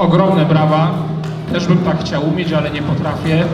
Ogromne brawa. Też bym tak chciał umieć, ale nie potrafię.